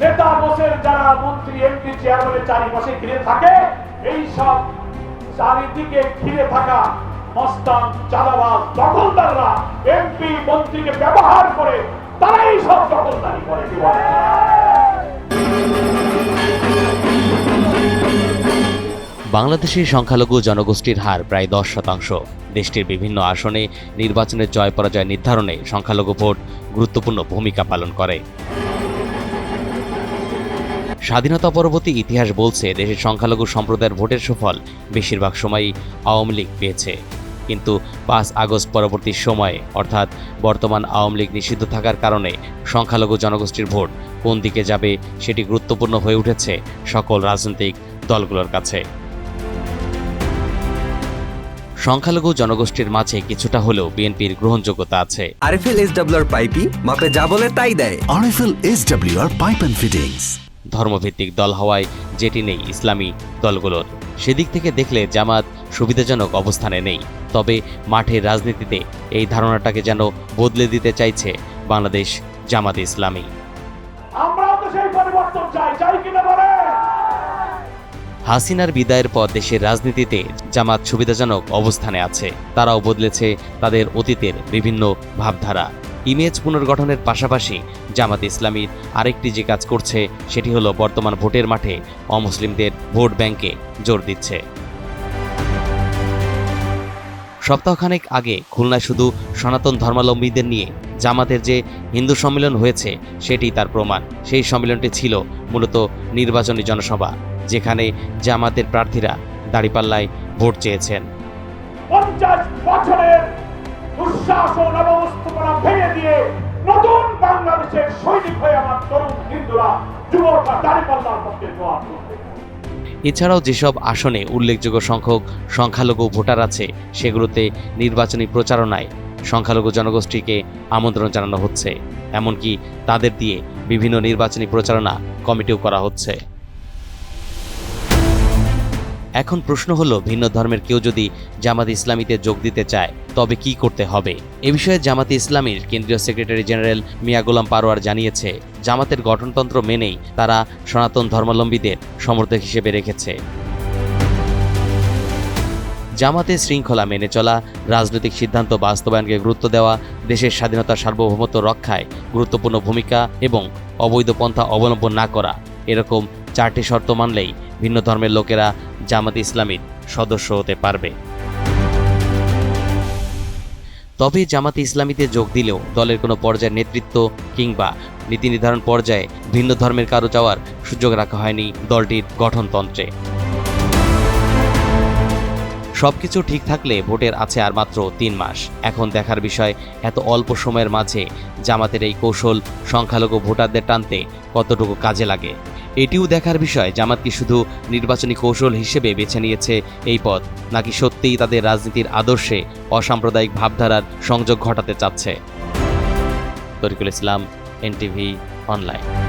নেতা বসের যারা মন্ত্রী, এমপি চেয়ারম্যানের চারিপাশে ঘিরে থাকে, এই সব চারিদিকে ঘিরে থাকা মস্তান, চাঁদাবাজ, দখলদাররা এমপি, মন্ত্রীকে ব্যবহার করে তারাই সব দখলদারি করে কি বাংলাদেশের সংখ্যালঘু জনগোষ্ঠীর হার প্রায় দশ শতাংশ। দেশটির বিভিন্ন আসনে নির্বাচনের জয় পরাজয় নির্ধারণে সংখ্যালঘু ভোট গুরুত্বপূর্ণ ভূমিকা পালন করে। স্বাধীনতা পরবর্তী ইতিহাস বলছে দেশের সংখ্যালঘু সম্প্রদায়ের ভোটের সুফল বেশিরভাগ সময়ই আওয়ামী লীগ পেয়েছে। কিন্তু পাঁচ আগস্ট পরবর্তী সময়ে অর্থাৎ বর্তমান আওয়ামী লীগ নিষিদ্ধ থাকার কারণে সংখ্যালঘু জনগোষ্ঠীর ভোট কোন দিকে যাবে সেটি গুরুত্বপূর্ণ হয়ে উঠেছে সকল রাজনৈতিক দলগুলোর কাছে। সংখ্যালঘু জনগোষ্ঠীর মাঝে কিছুটা হলেও বিএনপির গ্রহণযোগ্যতা আছে। আরএফএল এস ডাব্লিউর পাইপি মাপে যা বলে তাই দেয়। RFL SWR Pipe and Fittings. ধর্মভিত্তিক দল হওয়ায় যেটি নেই ইসলামী দলগুলোর। সেদিক থেকে দেখলে জামাত সুবিধাজনক অবস্থানে নেই। তবে মাঠের রাজনীতিতে এই ধারণাটাকে যেন বদলে দিতে চাইছে বাংলাদেশ জামাত ইসলামী। হাসিনার বিদায়ের পর দেশের রাজনীতিতে জামাত সুবিধাজনক অবস্থানে আছে। তারাও বদলেছে তাদের অতীতের বিভিন্ন ভাবধারা। ইমেজ পুনর্গঠনের পাশাপাশি জামাত ইসলামীর আরেকটি যে কাজ করছে, সেটি হলো বর্তমান ভোটের মাঠে অমুসলিমদের ভোট ব্যাংকে জোর দিচ্ছে। সপ্তাহখানেক আগে খুলনায় শুধু সনাতন ধর্মাবলম্বীদের নিয়ে জামাতের যে হিন্দু সম্মেলন হয়েছে, সেটি তার প্রমাণ। সেই সম্মেলনটি ছিল মূলত নির্বাচনী জনসভা, যেখানে জামাতের প্রার্থীরা দাঁড়িপাল্লায় ভোট চেয়েছেন। দুঃশাসন অবস্থাপনা ভেঙে দিয়ে নতুন বাংলাদেশের সৈনিক হয়ে আমার তরুণ হিন্দুরা, যুবকরা দাঁড়িপাল্লার পক্ষে জবাব করবে। এছাড়াও যেসব আসনে উল্লেখযোগ্য সংখ্যক সংখ্যালঘু ভোটার আছে, সেগুলোতে নির্বাচনী প্রচারণায় সংখ্যালঘু জনগোষ্ঠীকে আমন্ত্রণ জানানো হচ্ছে। এমনকি তাদের দিয়ে বিভিন্ন নির্বাচনী প্রচারণা কমিটিও করা হচ্ছে। এখন প্রশ্ন হলো, ভিন্ন ধর্মের কেউ যদি জামাত ইসলামীতে যোগ দিতে চায়, তবে কি করতে হবে? এ বিষয়ে জামাতে ইসলামীর কেন্দ্রীয় সেক্রেটারি জেনারেল মিয়া গোলাম পারোয়ার জানিয়েছে, জামাতের গঠনতন্ত্র মেনেই তারা সনাতন ধর্মাবলম্বীদের সমর্থক হিসেবে রেখেছে। জামাতে শৃঙ্খলা মেনে চলা, রাজনৈতিক সিদ্ধান্ত বাস্তবায়নকে গুরুত্ব দেওয়া, দেশের স্বাধীনতা সার্বভৌমত্ব রক্ষায় গুরুত্বপূর্ণ ভূমিকা এবং অবৈধ পন্থা অবলম্বন না করা, এরকম চারটি শর্ত মানলেই ভিন্ন ধর্মের লোকেরা জামাত ইসলামীর সদস্য হতে পারবে। তবে জামাতে ইসলামীতে যোগ দিলেও দলের কোনো পর্যায়ের নেতৃত্ব কিংবা নীতি নির্ধারণ পর্যায়ে ভিন্ন ধর্মের কারও যাওয়ার সুযোগ রাখা হয়নি দলটির গঠনতন্ত্রে। সবকিছু ঠিক থাকলে ভোটের আছে আর মাত্র তিন মাস। এখন দেখার বিষয়, এত অল্প সময়ের মাঝে জামাতের এই কৌশল সংখ্যালঘু ভোটারদের টানতে কতটুকু কাজে লাগে? এটিও দেখার বিষয় জামাত কি শুধু নির্বাচনী কৌশল হিসেবে বেছে নিয়েছে এই পথ, নাকি সত্যিই তাদের রাজনীতির আদর্শে অসাম্প্রদায়িক ভাবধারার সংযোগ ঘটাতে চাচ্ছে? Tarikul Islam, NTV, online.